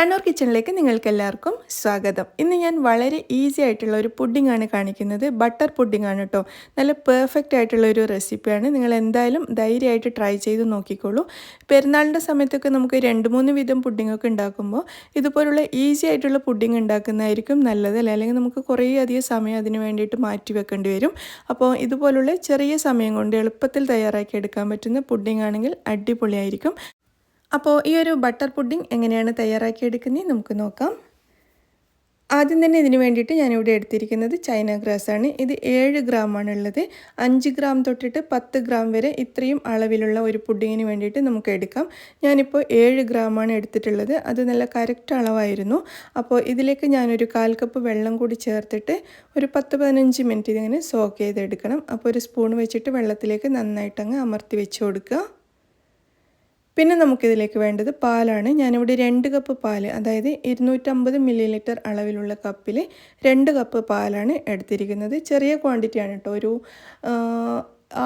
കണ്ണൂർ കിച്ചണിലേക്ക് നിങ്ങൾക്ക് എല്ലാവർക്കും സ്വാഗതം. ഇന്ന് ഞാൻ വളരെ ഈസി ആയിട്ടുള്ള ഒരു പുഡിംഗ് ആണ് കാണിക്കുന്നത്. ബട്ടർ പുഡിംഗ് ആണ് കേട്ടോ നല്ല പെർഫെക്റ്റ് ആയിട്ടുള്ള ഒരു റെസിപ്പിയാണ് നിങ്ങൾ എന്തായാലും ധൈര്യമായിട്ട് ട്രൈ ചെയ്ത് നോക്കിക്കോളൂ. പെരുന്നാളിന്റെ സമയത്തൊക്കെ നമുക്ക് രണ്ട് മൂന്ന് വിധം പുഡിങ്ങൊക്കെ ഉണ്ടാക്കുമ്പോൾ ഇതുപോലുള്ള ഈസി ആയിട്ടുള്ള പുഡിംഗ് ഉണ്ടാക്കുന്നതായിരിക്കും നല്ലത്. അല്ലേ? അല്ലെങ്കിൽ നമുക്ക് കുറേ അധികം സമയം അതിന് വേണ്ടിയിട്ട് മാറ്റി വെക്കേണ്ടി വരും. അപ്പോൾ ഇതുപോലുള്ള ചെറിയ സമയം കൊണ്ട് എളുപ്പത്തിൽ തയ്യാറാക്കി എടുക്കാൻ പറ്റുന്ന പുഡിംഗ് ആണെങ്കിൽ അടിപൊളിയായിരിക്കും. അപ്പോൾ ഈ ഒരു ബട്ടർ പുഡിംഗ് എങ്ങനെയാണ് തയ്യാറാക്കി എടുക്കുന്നത് നമുക്ക് നോക്കാം. ആദ്യം തന്നെ ഇതിന് വേണ്ടിയിട്ട് ഞാനിവിടെ എടുത്തിരിക്കുന്നത് ചൈന ഗ്രാസ് ആണ്. ഇത് ഏഴ് ഗ്രാമാണ് ഉള്ളത്. അഞ്ച് ഗ്രാം തൊട്ടിട്ട് പത്ത് ഗ്രാം വരെ ഇത്രയും അളവിലുള്ള ഒരു പുഡിങ്ങിന് വേണ്ടിയിട്ട് നമുക്ക് എടുക്കാം. ഞാനിപ്പോൾ ഏഴ് ഗ്രാമാണ് എടുത്തിട്ടുള്ളത്. അത് നല്ല കറക്റ്റ് അളവായിരുന്നു. അപ്പോൾ ഇതിലേക്ക് ഞാനൊരു കാൽ കപ്പ് വെള്ളം കൂടി ചേർത്തിട്ട് ഒരു പത്ത് പതിനഞ്ച് മിനിറ്റ് ഇതിങ്ങനെ സോക്ക് ചെയ്തെടുക്കണം. അപ്പോൾ ഒരു സ്പൂൺ വെച്ചിട്ട് വെള്ളത്തിലേക്ക് നന്നായിട്ടങ്ങ് അമർത്തി വെച്ച് കൊടുക്കുക. പിന്നെ നമുക്കിതിലേക്ക് വേണ്ടത് പാലാണ്. ഞാനിവിടെ രണ്ട് കപ്പ് പാൽ അതായത് ഇരുന്നൂറ്റമ്പത് മില്ലി ലിറ്റർ അളവിലുള്ള കപ്പിൽ രണ്ട് കപ്പ് പാലാണ് എടുത്തിരിക്കുന്നത്. ചെറിയ ക്വാണ്ടിറ്റിയാണ് കേട്ടോ. ഒരു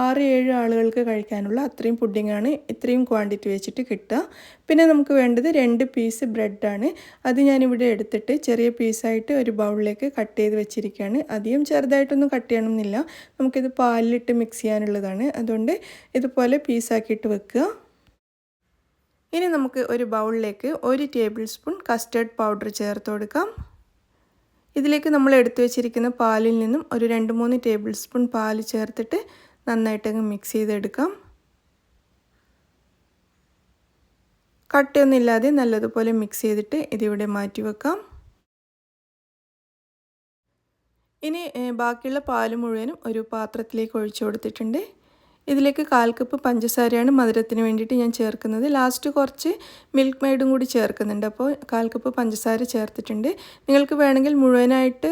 ആറ് ഏഴ് ആളുകൾക്ക് കഴിക്കാനുള്ള അത്രയും പുഡിങ്ങാണ് ഇത്രയും ക്വാണ്ടിറ്റി വെച്ചിട്ട് കിട്ടുക. പിന്നെ നമുക്ക് വേണ്ടത് രണ്ട് പീസ് ബ്രെഡാണ്. അത് ഞാനിവിടെ എടുത്തിട്ട് ചെറിയ പീസായിട്ട് ഒരു ബൗളിലേക്ക് കട്ട് ചെയ്ത് വെച്ചിരിക്കുകയാണ്. അധികം ചെറുതായിട്ടൊന്നും കട്ട് ചെയ്യണമെന്നില്ല. നമുക്കിത് പാലിലിട്ട് മിക്സ് ചെയ്യാനുള്ളതാണ്. അതുകൊണ്ട് ഇതുപോലെ പീസാക്കിയിട്ട് വെക്കുക. ഇനി നമുക്ക് ഒരു ബൗളിലേക്ക് ഒരു ടേബിൾ സ്പൂൺ കസ്റ്റേർഡ് പൗഡർ ചേർത്ത് കൊടുക്കാം. ഇതിലേക്ക് നമ്മൾ എടുത്തു വെച്ചിരിക്കുന്ന പാലിൽ നിന്നും ഒരു രണ്ട് മൂന്ന് ടേബിൾ സ്പൂൺ പാൽ ചേർത്തിട്ട് നന്നായിട്ടങ്ങ് മിക്സ് ചെയ്തെടുക്കാം. കട്ടിയൊന്നുമില്ലാതെ നല്ലതുപോലെ മിക്സ് ചെയ്തിട്ട് ഇതിവിടെ മാറ്റി വെക്കാം. ഇനി ബാക്കിയുള്ള പാൽ മുഴുവനും ഒരു പാത്രത്തിലേക്ക് ഒഴിച്ചു കൊടുത്തിട്ടുണ്ട്. ഇതിലേക്ക് കാൽ കപ്പ് പഞ്ചസാരയാണ് മധുരത്തിന് വേണ്ടിയിട്ട് ഞാൻ ചേർക്കുന്നത്. ലാസ്റ്റ് കുറച്ച് മിൽക്ക് മെയ്ഡും കൂടി ചേർക്കുന്നുണ്ട്. അപ്പോൾ കാൽ കപ്പ് പഞ്ചസാര ചേർത്തിട്ടുണ്ട്. നിങ്ങൾക്ക് വേണമെങ്കിൽ മുഴുവനായിട്ട്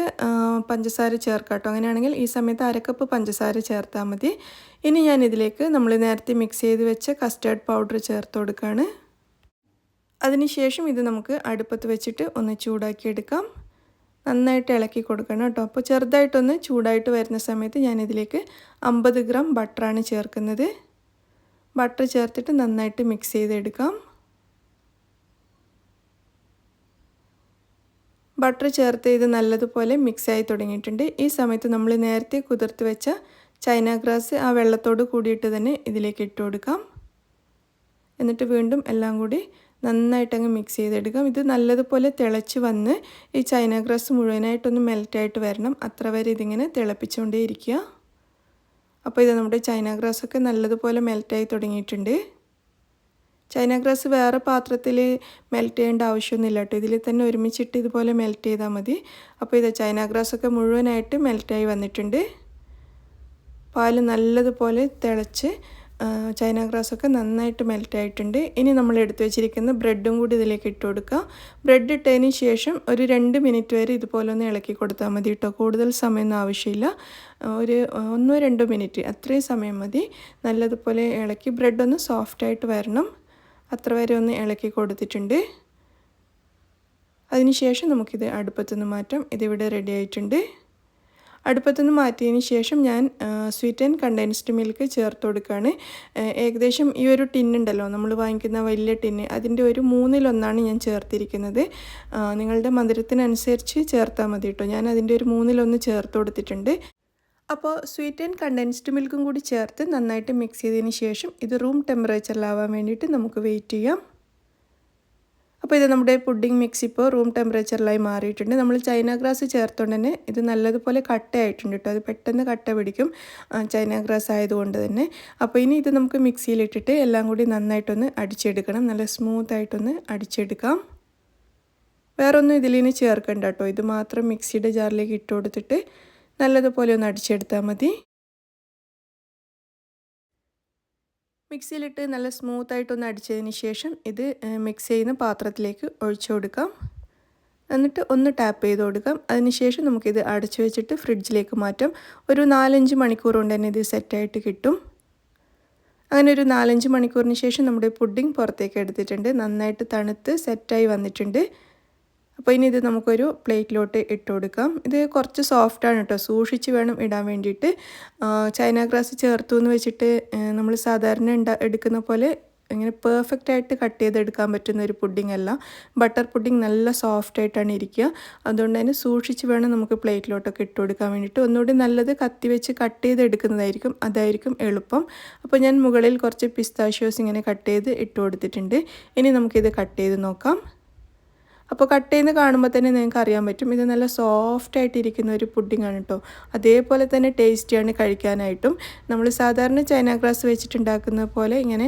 പഞ്ചസാര ചേർക്കാം കേട്ടോ. അങ്ങനെയാണെങ്കിൽ ഈ സമയത്ത് അരക്കപ്പ് പഞ്ചസാര ചേർത്താൽ മതി. ഇനി ഞാൻ ഇതിലേക്ക് നമ്മൾ നേരത്തെ മിക്സ് ചെയ്ത് വെച്ച കസ്റ്റേർഡ് പൗഡർ ചേർത്ത് കൊടുക്കുകയാണ്. അതിനുശേഷം ഇത് നമുക്ക് അടുപ്പത്ത് വെച്ചിട്ട് ഒന്ന് ചൂടാക്കിയെടുക്കാം. നന്നായിട്ട് ഇളക്കി കൊടുക്കണം കേട്ടോ. അപ്പോൾ ചെറുതായിട്ടൊന്ന് ചൂടായിട്ട് വരുന്ന സമയത്ത് ഞാനിതിലേക്ക് അമ്പത് ഗ്രാം ബട്ടറാണ് ചേർക്കുന്നത്. ബട്ടർ ചേർത്തിട്ട് നന്നായിട്ട് മിക്സ് ചെയ്തെടുക്കാം. ബട്ടർ ചേർത്ത് ഇത് നല്ലതുപോലെ മിക്സ് ആയി തുടങ്ങിയിട്ടുണ്ട്. ഈ സമയത്ത് നമ്മൾ നേരത്തെ കുതിർത്ത് വെച്ച ചൈന ഗ്രാസ് ആ വെള്ളത്തോട് കൂടിയിട്ട് തന്നെ ഇതിലേക്ക് ഇട്ട് കൊടുക്കാം. എന്നിട്ട് വീണ്ടും എല്ലാം കൂടി നന്നായിട്ടങ്ങ് മിക്സ് ചെയ്തെടുക്കാം ഇത് നല്ലതുപോലെ തിളച്ച് വന്ന് ഈ ചൈന ഗ്രാസ് മുഴുവനായിട്ടൊന്ന് മെൽറ്റായിട്ട് വരണം. അത്ര വരെ ഇതിങ്ങനെ തിളപ്പിച്ചുകൊണ്ടേ ഇരിക്കുക അപ്പോൾ ഇത് നമ്മുടെ ചൈന ഗ്രാസൊക്കെ നല്ലതുപോലെ മെൽറ്റായി തുടങ്ങിയിട്ടുണ്ട്. ചൈന ഗ്രാസ് വേറെ പാത്രത്തിൽ മെൽറ്റ് ചെയ്യേണ്ട ആവശ്യമൊന്നുമില്ല കേട്ടോ. ഇതിൽ തന്നെ ഒരുമിച്ചിട്ട് ഇതുപോലെ മെൽറ്റ് ചെയ്താൽ മതി. അപ്പോൾ ഇത് ചൈന ഗ്രാസൊക്കെ മുഴുവനായിട്ട് മെൽറ്റായി വന്നിട്ടുണ്ട്. പാൽ നല്ലതുപോലെ തിളച്ച് ചൈന ഗ്രാസൊക്കെ നന്നായിട്ട് മെൽറ്റ് ആയിട്ടുണ്ട്. ഇനി നമ്മൾ എടുത്തു വെച്ചിരിക്കുന്ന ബ്രെഡും കൂടി ഇതിലേക്ക് ഇട്ട് കൊടുക്കുക ബ്രെഡ് ഇട്ടതിന് ശേഷം ഒരു രണ്ട് മിനിറ്റ് വരെ ഇതുപോലെ ഒന്ന് ഇളക്കി കൊടുത്താൽ മതി കേട്ടോ. കൂടുതൽ സമയമൊന്നും ആവശ്യമില്ല. ഒരു ഒന്നോ രണ്ടോ മിനിറ്റ് അത്രയും സമയം മതി. നല്ലതുപോലെ ഇളക്കി ബ്രെഡ് ഒന്ന് സോഫ്റ്റായിട്ട് വരണം. അത്ര വരെ ഒന്ന് ഇളക്കി കൊടുത്തിട്ടുണ്ട്. അതിനുശേഷം നമുക്കിത് അടുപ്പത്തുനിന്ന് മാറ്റാം. ഇതിവിടെ റെഡി ആയിട്ടുണ്ട്. അടുപ്പത്തുനിന്ന് മാറ്റിയതിന് ശേഷം ഞാൻ സ്വീറ്റ് ആൻഡ് കണ്ടൻസ്ഡ് മിൽക്ക് ചേർത്ത് കൊടുക്കുകയാണ്. ഏകദേശം ഈ ഒരു ടിൻ ഉണ്ടല്ലോ നമ്മൾ വാങ്ങിക്കുന്ന വലിയ ടിന്ന് അതിന്റെ ഒരു മൂന്നിലൊന്നാണ് ഞാൻ ചേർത്തിരിക്കുന്നത്. നിങ്ങളുടെ മധുരത്തിനനുസരിച്ച് ചേർത്താൽ മതി കേട്ടോ ഞാൻ അതിന്റെ ഒരു മൂന്നിലൊന്ന് ചേർത്ത് കൊടുത്തിട്ടുണ്ട്. അപ്പോൾ സ്വീറ്റ് ആൻഡ് കണ്ടൻസ്ഡ് മിൽക്കും കൂടി ചേർത്ത് നന്നായിട്ട് മിക്സ് ചെയ്തതിന് ശേഷം ഇത് റൂം ടെമ്പറേച്ചറിലാവാൻ വേണ്ടിയിട്ട് നമുക്ക് വെയിറ്റ് ചെയ്യാം. അപ്പോൾ ഇത് നമ്മുടെ പുഡിംഗ് മിക്സ് ഇപ്പോൾ റൂം ടെമ്പറേച്ചറിലായി മാറിയിട്ടുണ്ട്. നമ്മൾ ചൈന ഗ്രാസ് ചേർത്തുകൊണ്ട് തന്നെ ഇത് നല്ലതുപോലെ കട്ടയായിട്ടുണ്ട് കേട്ടോ. അത് പെട്ടെന്ന് കട്ട പിടിക്കും. ചൈന ഗ്രാസ് ആയതുകൊണ്ട് തന്നെ. അപ്പോൾ ഇനി ഇത് നമുക്ക് മിക്സിയിലിട്ടിട്ട് എല്ലാം കൂടി നന്നായിട്ടൊന്ന് അടിച്ചെടുക്കണം. നല്ല സ്മൂത്തായിട്ടൊന്ന് അടിച്ചെടുക്കാം. വേറൊന്നും ഇതിലിനി ചേർക്കണ്ട കേട്ടോ. ഇത് മാത്രം മിക്സിയുടെ ജാറിലേക്ക് ഇട്ട് കൊടുത്തിട്ട് നല്ലതുപോലെ ഒന്ന് അടിച്ചെടുത്താൽ മതി. മിക്സിയിലിട്ട് നല്ല സ്മൂത്തായിട്ടൊന്ന് അടിച്ചതിന് ശേഷം ഇത് മിക്സ് ചെയ്യുന്ന പാത്രത്തിലേക്ക് ഒഴിച്ചു കൊടുക്കാം. എന്നിട്ട് ഒന്ന് ടാപ്പ് ചെയ്ത് കൊടുക്കാം. അതിനുശേഷം നമുക്കിത് അടച്ചു വെച്ചിട്ട് ഫ്രിഡ്ജിലേക്ക് മാറ്റാം. ഒരു നാലഞ്ച് മണിക്കൂർ കൊണ്ട് തന്നെ ഇത് സെറ്റായിട്ട് കിട്ടും. അങ്ങനെ ഒരു നാലഞ്ച് മണിക്കൂറിന് ശേഷം നമ്മുടെ പുഡിംഗ് പുറത്തേക്ക് എടുത്തിട്ടുണ്ട്. നന്നായിട്ട് തണുത്ത് സെറ്റായി വന്നിട്ടുണ്ട്. അപ്പോൾ ഇനി ഇത് നമുക്കൊരു പ്ലേറ്റിലോട്ട് ഇട്ട് കൊടുക്കാം. ഇത് കുറച്ച് സോഫ്റ്റാണ് കേട്ടോ സൂക്ഷിച്ച് വേണം ഇടാൻ വേണ്ടിയിട്ട്. ചൈന ഗ്രാസ് ചേർത്തു എന്ന് വെച്ചിട്ട് നമ്മൾ സാധാരണ ഉണ്ടാ എടുക്കുന്ന പോലെ ഇങ്ങനെ പെർഫെക്റ്റ് ആയിട്ട് കട്ട് ചെയ്തെടുക്കാൻ പറ്റുന്ന ഒരു പുഡിംഗ് അല്ല. ബട്ടർ പുഡിംഗ് നല്ല സോഫ്റ്റ് ആയിട്ടാണ് ഇരിക്കുക. അതുകൊണ്ട് തന്നെ സൂക്ഷിച്ച് വേണം നമുക്ക് പ്ലേറ്റിലോട്ടൊക്കെ ഇട്ട് കൊടുക്കാൻ വേണ്ടിയിട്ട്. ഒന്നുകൂടി നല്ലത് കത്തി വെച്ച് കട്ട് ചെയ്തെടുക്കുന്നതായിരിക്കും. അതായിരിക്കും എളുപ്പം. അപ്പോൾ ഞാൻ മുകളിൽ കുറച്ച് പിസ്താഷ്യോസ് ഇങ്ങനെ കട്ട് ചെയ്ത് ഇട്ട് കൊടുത്തിട്ടുണ്ട്. ഇനി നമുക്കിത് കട്ട് ചെയ്ത് നോക്കാം. അപ്പോൾ കട്ട് ചെയ്യുന്ന കാണുമ്പോൾ തന്നെ നിങ്ങൾക്ക് അറിയാൻ പറ്റും. ഇത് നല്ല സോഫ്റ്റ് ആയിട്ടിരിക്കുന്ന ഒരു പുഡിംഗ് ആണ് കേട്ടോ അതേപോലെ തന്നെ ടേസ്റ്റിയാണ് കഴിക്കാനായിട്ടും. നമ്മൾ സാധാരണ ചൈന ഗ്ലാസ് വെച്ചിട്ടുണ്ടാക്കുന്ന പോലെ ഇങ്ങനെ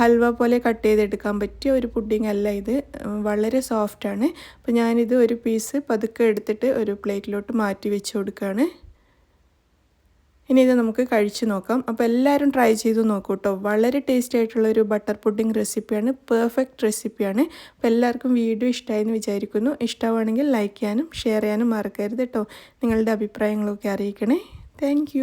ഹൽവ പോലെ കട്ട് ചെയ്തെടുക്കാൻ പറ്റിയ ഒരു പുഡിംഗ് അല്ല ഇത്. വളരെ സോഫ്റ്റാണ് അപ്പോൾ ഞാനിത് ഒരു പീസ് പതുക്കെ എടുത്തിട്ട് ഒരു പ്ലേറ്റിലോട്ട് മാറ്റി വെച്ച് കൊടുക്കുകയാണ്. ഇനി ഇത് നമുക്ക് കഴിച്ച് നോക്കാം. അപ്പോൾ എല്ലാവരും ട്രൈ ചെയ്ത് നോക്കൂ കേട്ടോ വളരെ ടേസ്റ്റി ആയിട്ടുള്ള ഒരു ബട്ടർ പുഡിംഗ് റെസിപ്പിയാണ് പെർഫെക്റ്റ് റെസിപ്പിയാണ് അപ്പോൾ എല്ലാവർക്കും വീഡിയോ ഇഷ്ടമായെന്ന് വിചാരിക്കുന്നു. ഇഷ്ടമാണെങ്കിൽ ലൈക്ക് ചെയ്യാനും ഷെയർ ചെയ്യാനും മറക്കരുത് കേട്ടോ നിങ്ങളുടെ അഭിപ്രായങ്ങളൊക്കെ അറിയിക്കണേ. താങ്ക്